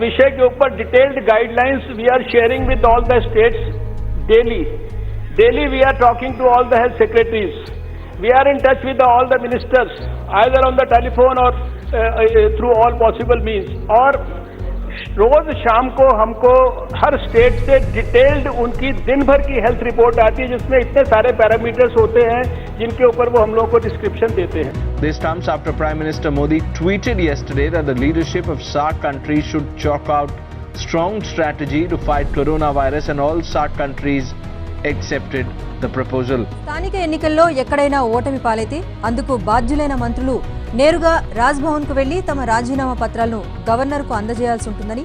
विषय के ऊपर detailed guidelines we are sharing with all the states daily daily we are talking to all the health secretaries we are in touch with all the ministers either on the telephone और through all possible means और रोज शाम को हमको हर state से detailed उनकी दिन भर की हेल्थ रिपोर्ट आती है जिसमें इतने सारे पैरामीटर्स होते हैं जिनके ऊपर वो हम लोगों को डिस्क्रिप्शन देते हैं This comes after Prime Minister Modi tweeted yesterday that the leadership of SARC countries should chalk out strong strategy to fight coronavirus and all SARC countries accepted the proposal. స్థానిక ఎన్నికల్లో ఎక్కడైనా ఓటమి పాలైతే అందుకు బాధ్యులైన మంత్రులు నేరుగా రాజ్భవన్కు వెళ్ళి తమ రాజీనామా పత్రాలను గవర్నర్కు అందజేయాల్సి ఉంటుందని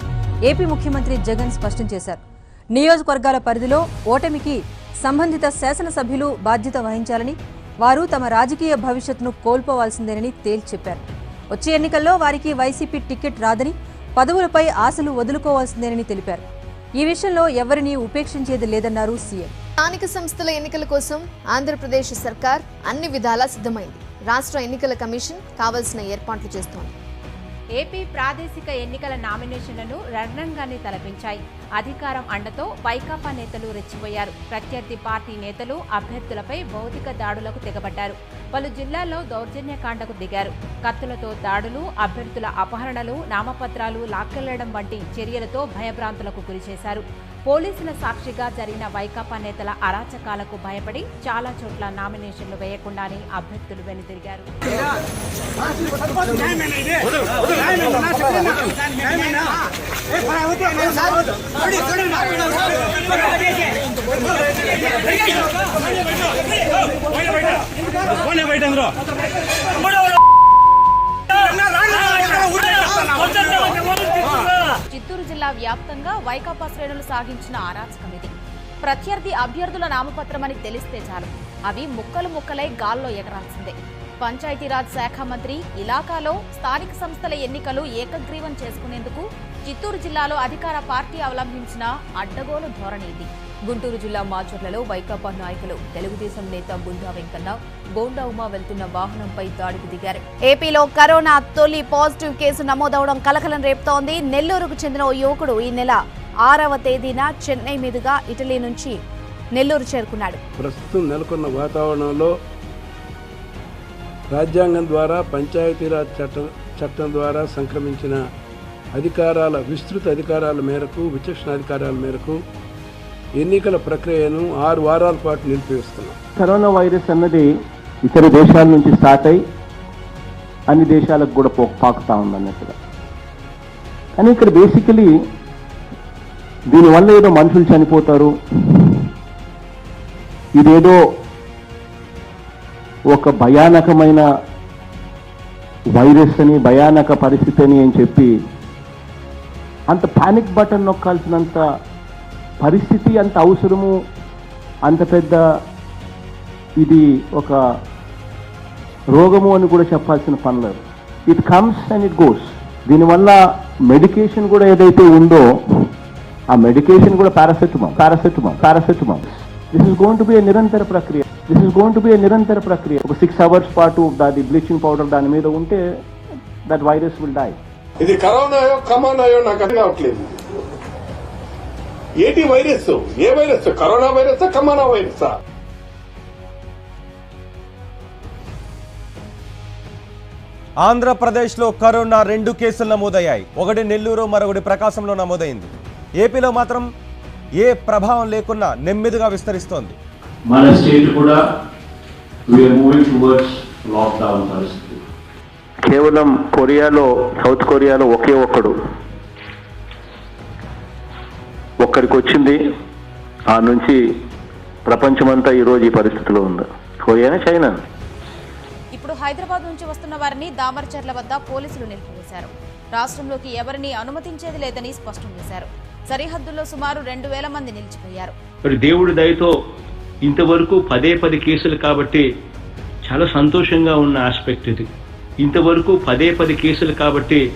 ఏపీ ముఖ్యమంత్రి జగన్ స్పష్టం చేశారు. నియోజకవర్గాల పరిధిలో ఓటమికి సంబంధిత శాసనసభ్యులు బాధ్యత వహించాలని వారు తమ రాజకీయ భవిష్యత్తును కోల్పోవాల్సిందేనని తేల్చి చెప్పారు. వచ్చే ఎన్నికల్లో వారికి వైసీపీ టికెట్ రాదని పదవులపై ఆశలు వదులుకోవాల్సిందేనని తెలిపారు. ఈ విషయంలో ఎవరిని ఉపేక్షించేది లేదన్నారు సీఎం. స్థానిక సంస్థల ఎన్నికల కోసం ఆంధ్రప్రదేశ్ సర్కార్ అన్ని విధాలా సిద్ధమైంది. రాష్ట్ర ఎన్నికల కమిషన్ కావలసిన ఏర్పాట్లు చేస్తోంది. ఏపీ ప్రాదేశిక ఎన్నికల నామినేషన్లను రణరంగాన్ని తలపించాయి. అధికారం అండతో వైకాపా నేతలు రెచ్చిపోయారు. ప్రత్యర్థి పార్టీ నేతలు అభ్యర్థులపై భౌతిక దాడులకు తెగబడ్డారు. పలు జిల్లాల్లో దౌర్జన్యకాండకు దిగారు. కత్తులతో దాడులు అభ్యర్థుల అపహరణలు నామపత్రాలు లాక్కెళ్ళడం వంటి చర్యలతో భయభ్రాంతులకు గురిచేశారు. పోలీసుల సాక్షిగా జరిగిన వైకాపా నేతల అరాచకాలకు భయపడి చాలా చోట్ల నామినేషన్లు వేయకుండానే అభ్యర్థులు వెనుతిరిగారు చిత్తూరు జిల్లా వ్యాప్తంగా వైకాపా శ్రేణులు సాగించిన అరాచకం ఇది ప్రత్యర్థి అభ్యర్థుల నామపత్రమని తెలిస్తే చాలు. అవి ముక్కలు ముక్కలై గాల్లో ఎగరాల్సిందే. పంచాయతీరాజ్ శాఖ మంత్రి ఇలాకాలో స్థానిక సంస్థల ఎన్నికలు ఏకగ్రీవం చేసుకునేందుకు చిత్తూరు జిల్లాలో అధికార పార్టీ అవలంబించిన అడ్డగోలు ధోరణి ఇది. గుంటూరు జిల్లా మాచర్లలో వైకాపా నాయకులు తెలుగుదేశం నేత బుందా వెంకన్న గోండా ఉమా వెళ్తున్న వాహనంపై దాడికి దిగారు. ఏపీలో కరోనా తొలి పాజిటివ్ కేసు నమోదవడం కలకలం రేపుతోంది. నెల్లూరుకు చెందిన ఓ యువకుడు ఈ నెల ఆరవ తేదీన చెన్నై మీదుగా ఇటలీ నుంచి నెల్లూరు చేరుకున్నాడు. ప్రస్తుతం నెలకొన్న వాతావరణంలో రాజ్యాంగం ద్వారా పంచాయతీరాజ్ చట్టం చట్టం ద్వారా సంక్రమించిన అధికారాల విస్తృత అధికారాల మేరకు విచక్షణ అధికారాల మేరకు ఎన్నికల ప్రక్రియను ఆరు వారాల పాటు నిలిపివేస్తున్నాం. కరోనా వైరస్ అన్నది ఇతర దేశాల నుంచి స్టార్ట్ అయి అన్ని దేశాలకు కూడా పో పాకుతా ఉంది అన్నట్టుగా కానీ ఇక్కడ బేసికలీ దీనివల్ల ఏదో మనుషులు చనిపోతారు ఇదేదో ఒక భయానకమైన వైరస్ అని భయానక పరిస్థితి అని అని చెప్పి అంత పానిక్ బటన్ నొక్కాల్సినంత పరిస్థితి అంత అవసరము అంత పెద్ద ఇది ఒక రోగము అని కూడా చెప్పాల్సిన పని లేదు. It comes and it goes దీనివల్ల మెడికేషన్ కూడా ఏదైతే ఉందో ఆ మెడికేషన్ కూడా paracetamol paracetamol paracetamol this is going to be నిరంతర ప్రక్రియ. This is going to be నిరంతర ప్రక్రియ ఒక సిక్స్ అవర్స్ పాటు దాని బ్లీచింగ్ పౌడర్ దాని మీద ఉంటే దట్ వైరస్ విల్ డై ఇది కరోనాయో కమానాయో నాకు అర్థం కావట్లేదు. ఏంటి వైరస్? ఏ వైరస్? కరోనా వైరస్ కమానా వైరసా? ఆంధ్రప్రదేశ్లో కరోనా రెండు కేసులు నమోదయ్యాయి. ఒకటి నెల్లూరు మరొకటి ప్రకాశంలో నమోదైంది. ఏపీలో మాత్రం ఏ ప్రభావం లేకున్నా నెమ్మదిగా విస్తరిస్తోంది. మన స్టేట్ కూడా వీఆర్ మూవింగ్ టువర్డ్స్ లాక్డౌన్ పరిస్థితి. కేవలం కొరియాలో సౌత్ కొరియాలో ఒకే ఒక్కడు. ఒక్కడికి వచ్చింది ఆ నుంచి ప్రపంచమంతా ఈరోజు ఈ పరిస్థితిలో ఉంది. కొరియానే చైనా? ఇప్పుడు హైదరాబాద్ నుంచి వస్తున్న వారిని దామరచర్ల వద్ద పోలీసులు నిలిపివేశారు. రాష్ట్రంలోకి ఎవరిని అనుమతించేది లేదని స్పష్టం చేశారు. సరిహద్దుల్లో సుమారు రెండు వేల మంది నిలిచిపోయారు. మరి దేవుడి దయతో ఇంతవరకు పదే పది కేసులు కాబట్టి చాలా సంతోషంగా ఉన్న ఆస్పెక్ట్ ఇది. ఇంతవరకు పదే పది కేసులు కాబట్టి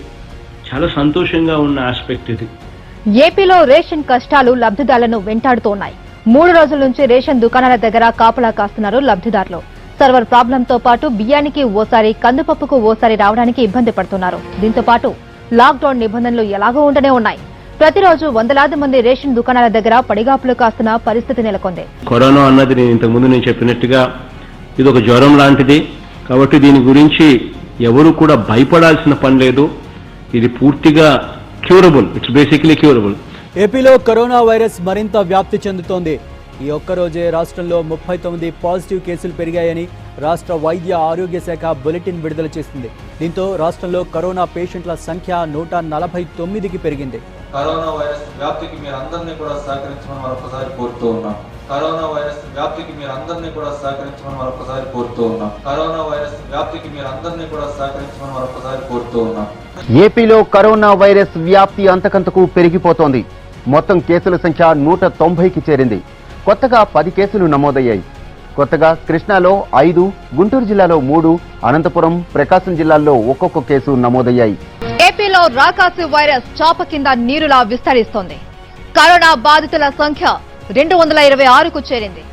చాలా సంతోషంగా ఉన్న ఆస్పెక్ట్ ఇది. ఏపీలో రేషన్ కష్టాలు లబ్ధిదారులను వెంటాడుతున్నాయి. మూడు రోజుల నుంచి రేషన్ దుకాణాల దగ్గర కాపలా కాస్తున్నారు లబ్ధిదారులు. సర్వర్ ప్రాబ్లంతో పాటు బియ్యానికి ఓసారి కందిపప్పుకు ఓసారి రావడానికి ఇబ్బంది పడుతున్నారు. దీంతో పాటు లాక్డౌన్ నిబంధనలు ఎలాగో ఉండనే ఉన్నాయి. ప్రతిరోజు వందలాది మంది రేషన్ దుకాణాల దగ్గర పడిగాపులు కాస్తున్న పరిస్థితి నెలకొంది. కరోనా అన్నది నేను ఇంతకుముందు నేను చెప్పినట్టుగా ఇది ఒక జ్వరం లాంటిది. కాబట్టి దీని గురించి ఎవరు కూడా భయపడాల్సిన పని లేదు. ఇది పూర్తిగా క్యూరబుల్. It's basically curable. ఏపీలో కరోనా వైరస్ మరింత వ్యాప్తి చెందుతోంది. ఈ ఒక్కరోజే రాష్ట్రంలో ముప్పై తొమ్మిది పాజిటివ్ కేసులు పెరిగాయని రాష్ట్ర వైద్య ఆరోగ్య శాఖ బులెటిన్ విడుదల చేసింది. దీంతో రాష్ట్రంలో కరోనా పేషెంట్ల సంఖ్య నూట నలభై తొమ్మిదికి పెరిగింది. కరోనా వైరస్ వ్యాప్తికి మీరు అందరినీ కూడా సహకరించమని మరొకసారి కోరుతూ ఉన్నాం. కరోనా వైరస్ వ్యాప్తికి మీరు అందరినీ కూడా సహకరించమని మరొకసారి కోరుతూ ఉన్నాం. కరోనా వైరస్ వ్యాప్తికి మీరు అందరినీ కూడా సహకరించమని మరొకసారి కోరుతూ ఉన్నాం. ఏపీలో కరోనా వైరస్ వ్యాప్తి అంతకంతకు పెరిగిపోతోంది. మొత్తం కేసుల సంఖ్య నూట తొంభైకి చేరింది. కొత్తగా పది కేసులు నమోదయ్యాయి. కొత్తగా కృష్ణాలో ఐదు గుంటూరు జిల్లాలో మూడు అనంతపురం ప్రకాశం జిల్లాల్లో ఒక్కొక్క కేసు నమోదయ్యాయి. ఏపీలో రాకాసి వైరస్ చాప కింద నీరులా విస్తరిస్తోంది. కరోనా బాధితుల సంఖ్య రెండు వందల ఇరవై ఆరుకు చేరింది.